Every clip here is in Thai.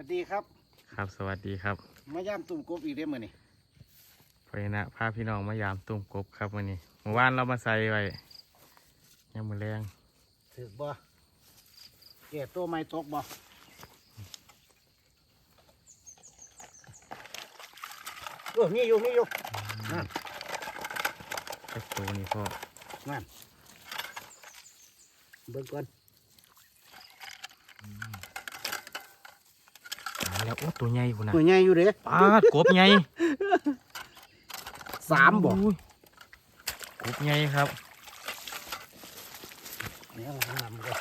วัสดีครับ ครับสวัสดีครับ มาย่ามตุ่มกบอีกเด้อมื้อนี้พอยนะพาพี่น้องมายามตุ้มกบครับวันนี้เมื่อวานเรามาใส่ไว้ยังมือแรงถือบ่แก่ตัวไม่ตกบ่เออมีอยู่มีอยู่นั่นจักตัวนี่พ่อนั่นเบิ่งก่อน ตาย แล้วโอ้ตัวใหญ่พุ่นนะตัวใหญ่อยู่เด้ปาดกบใหญ่สามบ่อุ้ยกบใหญ่ครับเนี่ยเราทำกัน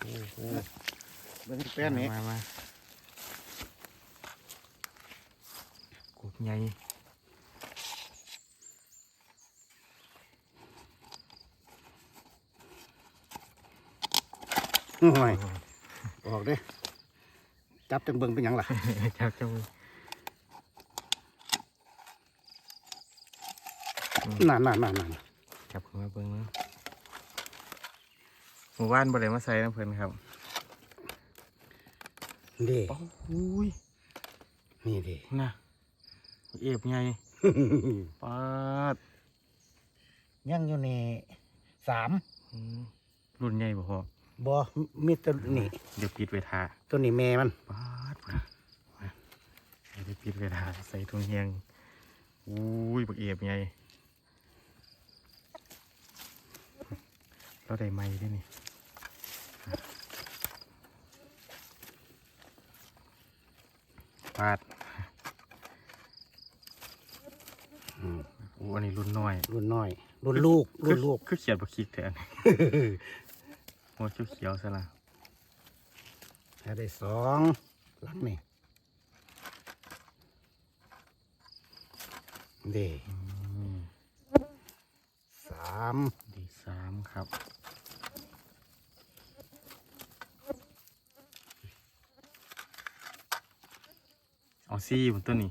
โอ้โหเบิ่งแป้นนี่มามากบใหญ่โอ้ย ออกเด้อจับจังเบิ่งเป็นหยังล่ะ จับจังเลยนั่นนั่นนั่นนั่นจับขึ้นมาเบิ่งนะเมื่อวานบ่ได้มาใส่น้ำเพิ่นครับเด้โอ้ยนี่เด้น่ะเอฟใหญ่ปาดยังอยู่นี่สามอืมรุ่นใหญ่บ่พอ บ่มีตัวนี่เดี๋ยวปิดไว้ทาตัวนี้แม่มันปาดพุ่นนะมาเดี๋ยวปิดไว้ทาใส่ถุงเฮียงอุ้ยบักเอียบใหญ่เราได้ไม้ด้วยนี่ปาดอืมโอ้อันนี้รุ่นน้อย รุ่นน้อย รุ่นลูก รุ่นลูก คือเขียนบักคิกแทน หัวเขียวๆซะละถ้าได้สองหลังนี่เด้อืมสามดีสามครับเอาซีบนต้นนี้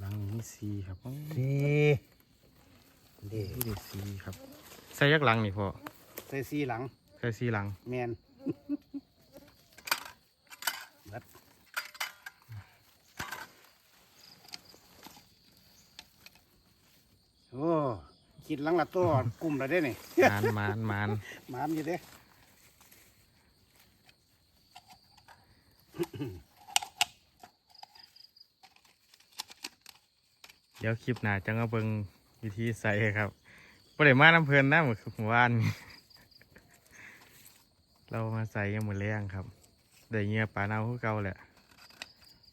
หลังนี้มีซีครับโอ้ยสี่เด้นี่เด็ดซีครับ ใส่ยักหลังนี่พ่อใส่สี่หลังใส่ซีหลังแมนเบิดโอ้คิดหลังละตัวกลุ่มละได้นี่มานมานมานหมามอยู่เด้เดี๋ยวคลิปหน้าจะมาเบิ่งวิธีใส่ครับ บ่ได้มาน้ำเพลินนะเหมือนเมื่อวานนี้เรามาใส่ยังหมดแรงครับได้เหงียปลาเน่าคือเก่าแหละ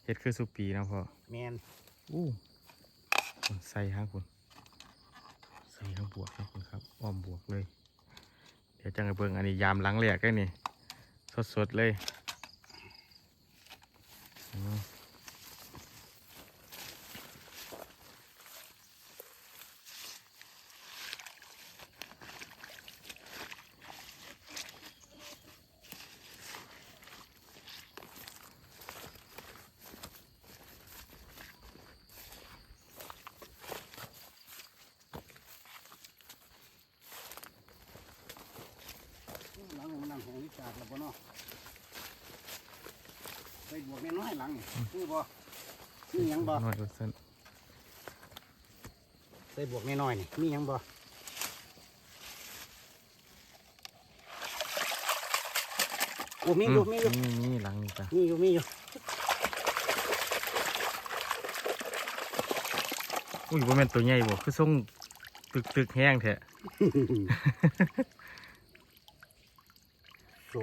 เฮ็ดคือสุปีนะพ่อแมนอู้คุณใส่ข้างคุณใส่ข้างบวกนะคุณครับอ้อมบวกเลย เดี๋ยวจังไงเบิ่งอันนี้ยามหลังแหลกได้นี่ สดๆเลย นนั่งของวิจารณ์แล้วบ่เนาะใส่บวกน้อยหลังนี่คือบ่มีหยังบ่น้อยกว่าเส้นใส่บวกน้อยนี่มีหยังบ่โอ้มีอยู่มีอยู่นี่นี่หลังนี่จ้ะมีอยู่มีอยู่อุ้ยบ่แม่นตัวใหญ่บ่คือส่งตึกตึกแห้งแท้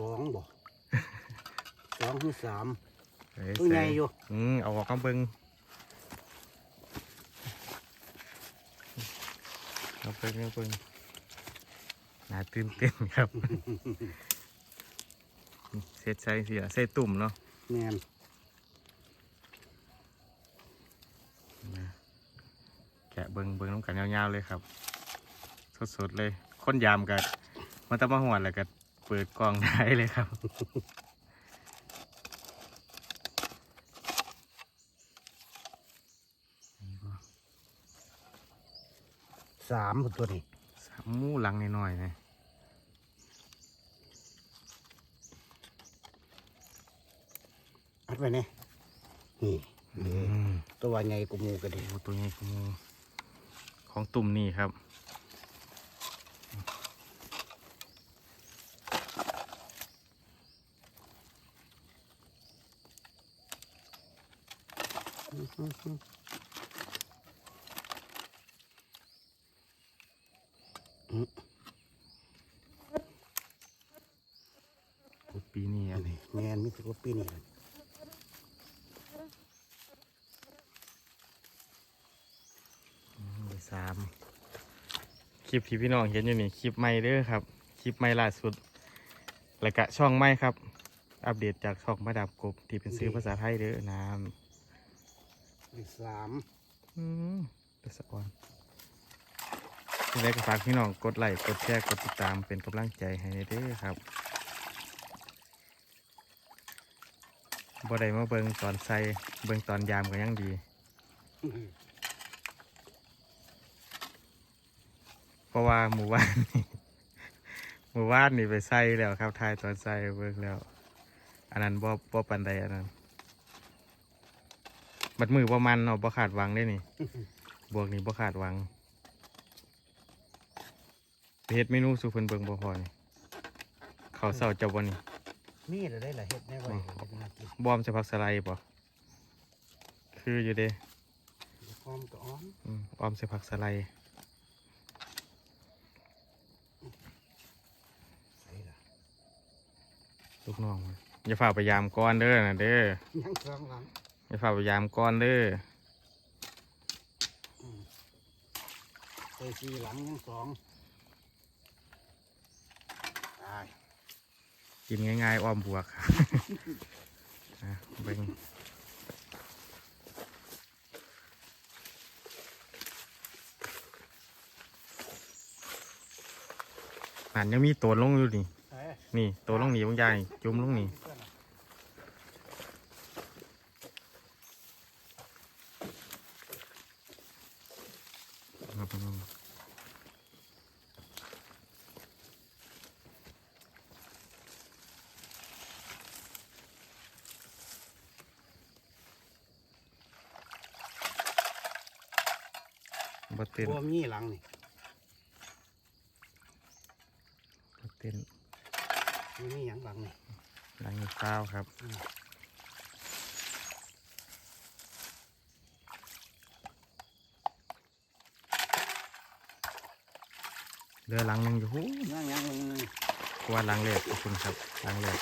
องบ่สองคือสามเอ้ยตัวใหญ่อยู่อืมเอาออกมาเบิ่งเอาไปเอาเบิ่งน่าตื่นเต้นครับ เสร็จใส่เสียใส่ตุ่มเนาะแมนนะแกะเบิงเบิงน้ำกันยาวๆเลยครับ สดๆเลย คนยามกันมาตะมาหวดแล้วก็ เปิดกล้องได้เลยครับ สามตัวนี่สามมู่หลังหน่อยๆนะอัดไปเนี่ยนี่ตัวใหญ่กูมูกันดิตัวใหญ่กูมูของตุ่มนี่ครับ ปีนี้อันนี้แมนมีสิกว่าปีนี่สามคลิปที่พี่น้องเห็นอยู่นี่คลิปใหม่เด้อครับ คลิปใหม่ล่าสุด แล้วก็ช่องใหม่ครับ อัปเดตจากช่องมาดามกบที่เป็นซื้อภาษาไทยเด้อน้ มีสามอืมเป็นสะออนยังไงก็ฝากพี่น้องกดไลค์กดแชร์กดติดตามเป็นกำลังใจให้เด้อครับบ่ได้มาเบิ่งตอนใส่เบิ่งตอนยามก็ยังดีเพราะว่าหมู่บ้านนี่หมู่บ้านนี่ไปใส่แล้วครับทายตอนใส่เบิ่งแล้ว อันนั้นบ่บ่ปันใดอันนั้น บัดมือประมันเนาะบ่ขาดหวังได้นี่ บวกนี่บ่ขาดหวังไปเฮ็ดเมนูสู่เพิ่นเบิ่งบ่พอนี่ข้าวเช้าเจ้าบ่นี่มีอะไรได้หลายเห็ดแน่ไว้เห็ดมากินบอมจะผักสไลด์บ่คืออยู่เด้พร้อมกับอ้อมอืมออมใส่ผักสไลด์ใส่ละลูกน้องมันอย่าฝ่าไปยามก้อนเด้อน่ะเด้อยังสองหลัง อย่าฝ่าไปยามก้อนเด้อใส่สี่หลังยังสองตายกินง่ายๆอ้อมบวกอะเบิ่งนั่นยังมีตัวลงอยู่นี่เอ้ยนี่ตัวลงนี่บางอย่างนี่จุ่มลงนี่ เพื่อนอะ บ่เต้นบัวมีหลังนี่บ่เต้นมีมีหยังหลังนี่หลังนี้ข้าวครับอืมเรือหลังหนึงอยู่หูยังยังยังยังกว่าหลังเล็กขอบคุณครับหลังเล็ก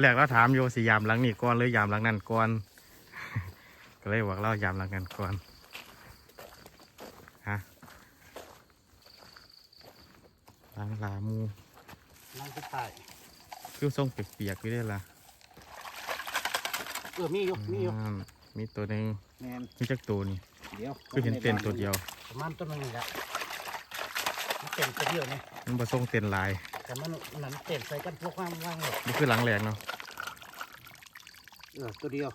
อนแรกเราถามโยสิยามหลังนี่ก่อนหรือยามหลังนั่นก่อน ก็เลยบอกเรายามหลังนั้นก่อนฮะหลังหลามูหลังสุดท้ายคือทรงเปียกๆอยู่ได้ล่ะเออมีอยู่มีอยู่อืมมีตัวหนึ่งแมนมีจักตัวนี่เดี๋ยวคือเห็นเต็นตัวเดียวประมาณต้นนึงนี่แหละมันเต็นตัวเดียวเนี่ยมันผสมเต็นหลายแต่มันมันเต็นใส่กันพวกว่างว่างเลยนี่คือหลังแหลกเนาะ เออตัวเดียว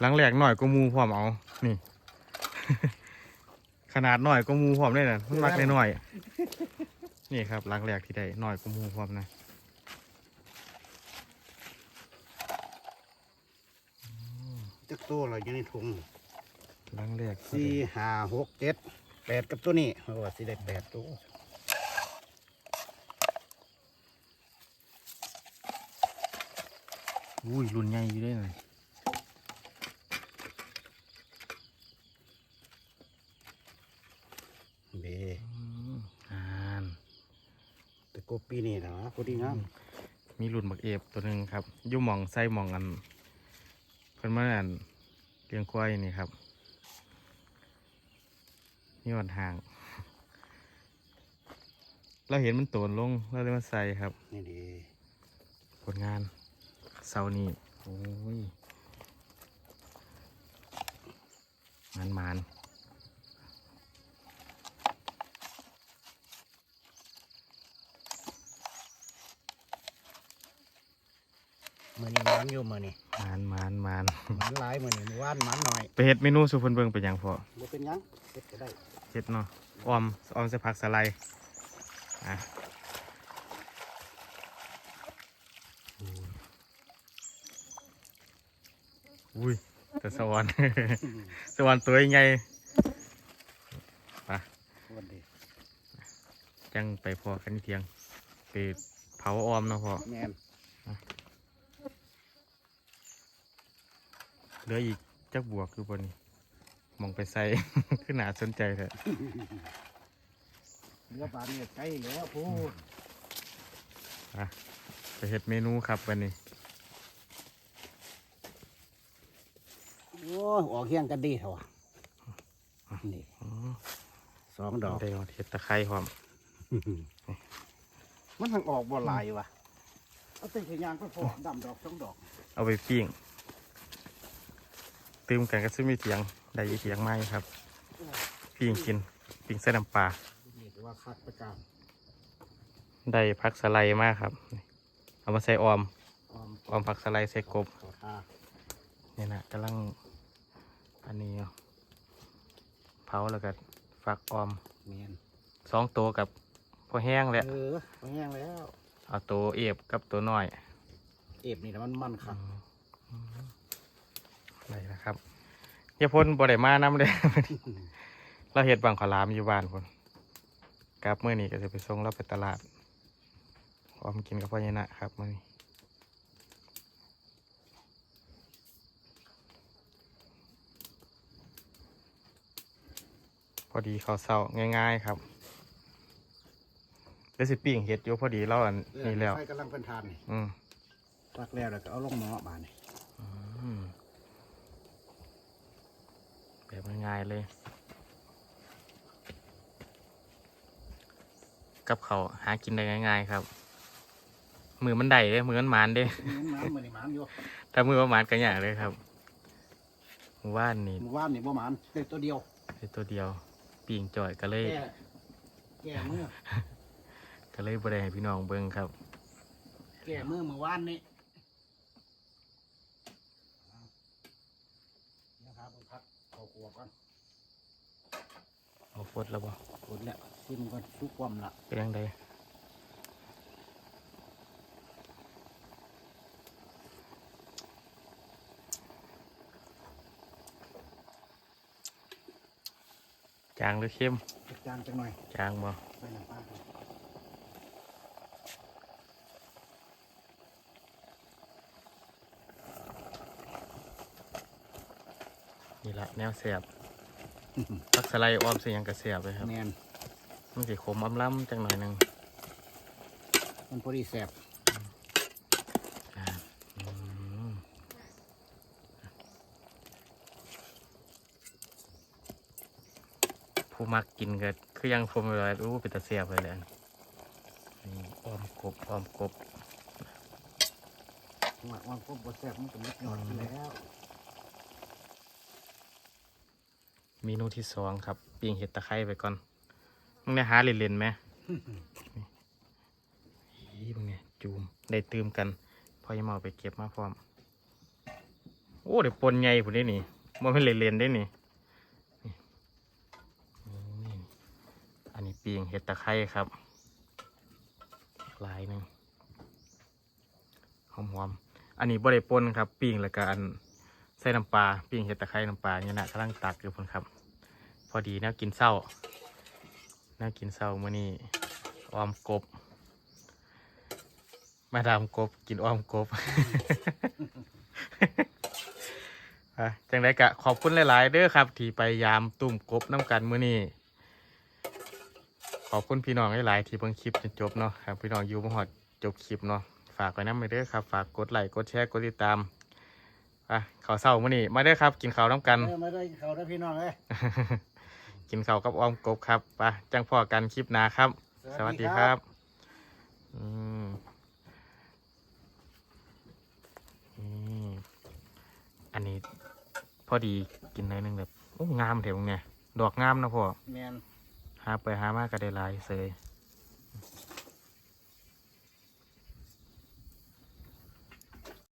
หลังแหลกหน่อยก็มูพร้อมเอานี่ ขนาดหน่อยก็มูพร้อมได้น่ะมันมักได้หน่อย นี่ครับหลังแหลกที่ได้หน่อยก็มูพร้อมนะจักตัวเราอยู่ในถุงหลังแหลกสี่ห้าหกเจ็ดแปดกับตัวนี้เพราะว่าสิได้แปดตัว อุ้ยรุ่นใหญ่อยู่ได้หน่อยเบอ่านแต่กบปีนี้นะพอดีงามมีรุ่นบักเอฟตัวหนึ่งครับอยุ่หมองไส้หมองอันเพิ่นมาอันเลี้ยงควายนี่ครับ นี่วันห่าง เราเห็นมันโตนลงเราเลยมาใส่ครับ นี่ดีผลงาน เสาร์นี้โอ้ยมันมันมือนี้น้ำอยู่มือนี่ๆมานมานมานหมันหลายมื้อนี้มื้อวานหมันหน่อยไปเฮ็ดเมนูสุพนเบิงเป็นหยังพอบ่เป็นหยังเฮ็ดก็ได้เฮ็ดเนาะออมออมใส่ผักสะไลด์อะ อุ้ยแต่สวรรค์สวรรค์ตัวใหญ่ไปวันดีจังไปพอกันอีกเทียงไปเผาออมเนาะพอแม่นเหลืออีกจักบวกคือบนนี้มองไปใส่ขึ้นหนาสนใจเถอะเรือปลาเนี่ยใกล้แล้วพูดไปเฮ็ดเมนูครับวันนี้ โอ้ยออกเฮียงกันดีเถอะวะนี่อ๋อสองดอกได้เห็ดตะไคร้พร้อมมันทางออกบ่หลายวะเอาเต็มยางไปพอดำดอกสองดอก เอาไปปิ้งตื่มกันก็ซื้อมีเถียงได้ยีเถียงไม้ครับปิ้งกินปิ้งใส่น้ำปลานี่ถือว่าคัดประการได้ผักสะไลด์มากครับนี่เอามาใส่ออมออมออมผักสะไลด์ใส่กบขอทานี่นะกำลัง อันนี้อยู่เผาแล้วก็ฝักออมเมียนสองตัวกับพอแห้งแล้วเออพอแห้งแล้ว เอาตัวเอฟกับตัวน้อยเอฟนี่นะมันมันครับอะไรนะครับเฮียพ่นบ่ได้มานำเลย เราเฮ็ดบังขาวหลามอยู่บ้านพ่นกลับมื้อนี้ก็จะไปส่งเราไปตลาดพร้อมกินกับพ่อใหญ่นะครับมื้อนี้ พอดีข้าวเช้าง่ายๆครับแล้วสิปิ้งเฮ็ดอยู่พอดีเราอันเออนี้แล้วไฟกำลังเป็นทานนี่อืมตักแล้วแล้วก็เอาลงหม้อมานี่อืมแบบง่ายๆเลย กับเขาวหากินได้ง่าย ๆ ครับ มือมันได้เด้มือมันหมานเด้มีน้ำมันนี่หมานอยู่ถ้ามือมันหมานก็อย่างเลยครับหมู่บ้านนี่หมู่บ้านนี่บ่หมานเป็นตัวเดียวได้ตัวเดียว ปีงจ่อยก็เลยแก่แก่มือก็เลยบริให้พี่น้องเบิ่งครับ แก่เมื่อเมื่อวานนี้นะครับผมพักเอาครัวก่อนเอาฟดแล้วบ่กดแล้วซิมก่อนทุกความละเป็นยังไง จางหรือเข้มจางจังหน่อยจางบ่ไปน้ำปลาก่อนนี่ละแนวเสียบผักสไลด์ออมเสียงกระเสียบเลยครับแมนมันสิขมอ้ำล้ำจังหน่อยหนึงมันพอดีแสบ อ่าอืม ผู้มักกินก็คือยังผมเลยรู้เป็นตาเสียบเลยแหละนี่ออมกบออมกบว่าวันพบบดแสบมันก็มุดหน่อยอยู่แล้วเมนูที่สองครับปิ้งเห็ดตะไคร้ไปก่อนมึงเนี่ยหาเล่นๆไหมนี่มึงเนี่ยจูมได้ตืมกันพอยังมาเอาไปเก็บมาพร้อม โอ้เดี๋ยวปนใหญ่ผมได้นี่มันไม่เล่นๆได้นี่นี่นี่อันนี้ ปิ้งเห็ดตะไคร้ครับลายหนึ่งหอมๆอันนี้บ่ได้ปนครับปิ้งแล้วก็อันใส่น้ำปลาปิ้งเห็ดตะไคร้น้ำปลาเนี่ยนะกำลังตักอยู่พนครับ พอดีน่ากินเศร้าน่ากินเศร้าเมื่อนี้ออมกบ มาดามกบกินออมกบจังไดกะขอบคุณหลาย ๆ เด้อครับ ที่ไปยามตุ่มกบน้ำกันเมื่อนี้ ขอบคุณพี่น้องหลายๆที่เบิ่งคลิปจนจบเนาะครับพี่น้องอยู่มาหอดจบคลิปเนาะฝากไว้น้ำไปเด้อครับ ฝากกดไลค์กดแชร์กดติดตามอะข้าวเศร้ามื้อนี้มาเด้อครับ กินข้าวน้ำกัน เออมาได้เขาได้พี่น้องเลย กินข้าวกับออมกบครับไปจังพอกันคลิปหน้าครับ สวัสดีครับอืมนี่อันนี้พอดีกินหน่อยหนึงแบบโอ้งามเถอะมึงเนี่ยดอกงามนะพ่อ แมน หาไปหามากก็ได้หลายเสย